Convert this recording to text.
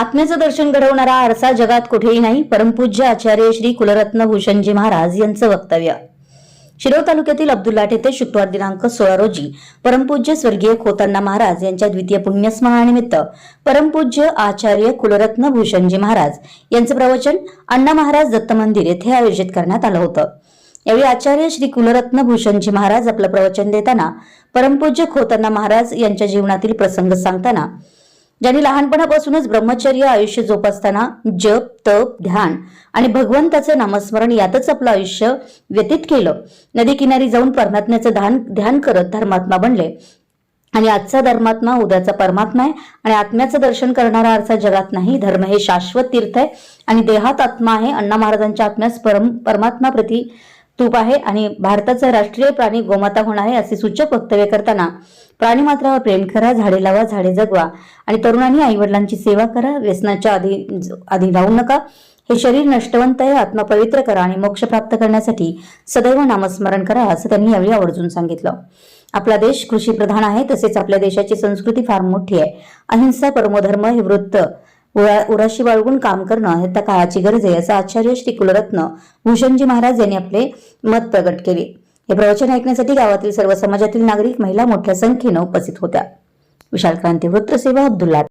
आत्म्याचं दर्शन घडवणारा आरसा जगात कुठेही नाही परमपूज्य आचार्य श्री कुलरत्न भूषणजी महाराज यांचं वक्तव्य. शिरोळ तालुक्यातील अब्दुल्लाट येथे शुक्रवार दिनांक सोळा रोजी परमपूज्य स्वर्गीय खोतांना महाराज यांच्या द्वितीय पुण्यस्मरणानिमित्त परमपूज्य आचार्य कुलरत्न भूषणजी महाराज यांचं प्रवचन अण्णा महाराज दत्त मंदिर येथे आयोजित करण्यात आलं होतं. यावेळी आचार्य श्री कुलरत्न भूषणजी महाराज आपलं प्रवचन देताना परमपूज्य खोतांना महाराज यांच्या जीवनातील प्रसंग सांगताना ज्यांनी लहानपणापासूनच ब्रह्मचर्य आयुष्य जोपासताना जप तप ध्यान आणि भगवंताचं नामस्मरण यातच आपलं आयुष्य व्यतीत केलं. नदी किनारी जाऊन परमात्म्याचं ध्यान ध्यान करत धर्मात्मा बनले. आणि आजचा धर्मात्मा उद्याचा परमात्मा आहे आणि आत्म्याचं दर्शन करणारा अर्थ जगात नाही. धर्म हे शाश्वत तीर्थ आहे आणि देहात आत्मा आहे. अण्णा महाराजांच्या आत्म्यास परम परमात्मा प्रती तूप आहे आणि भारताचा राष्ट्रीय प्राणी गोमाता होणार आहे असे सूचक वक्तव्य करताना प्राणीमात्रावर प्रेम करा झाडे लावा झाडे जगवा आणि तरुणांनी आईवडिलांची सेवा करा व्यसनाच्या आधी आधी राहू नका. हे शरीर नष्टवंत आहे आत्मा पवित्र करा आणि मोक्ष प्राप्त करण्यासाठी सदैव नामस्मरण करा असं त्यांनी यावेळी आवर्जून सांगितलं. आपला देश कृषी प्रधान आहे तसेच आपल्या देशाची संस्कृती फार मोठी आहे. अहिंसा परमोधर्म हे वृत्त उराशी बाळगून काम करणं हे त्या काळाची गरज आहे असं आचार्य श्री कुलरत्न भूषणजी महाराज यांनी आपले मत प्रकट केले. हे प्रवचन ऐकण्यासाठी गावातील सर्व समाजातील नागरिक महिला मोठ्या संख्येनं उपस्थित होत्या. विशाल क्रांती वृत्तसेवा अब्दुल्ला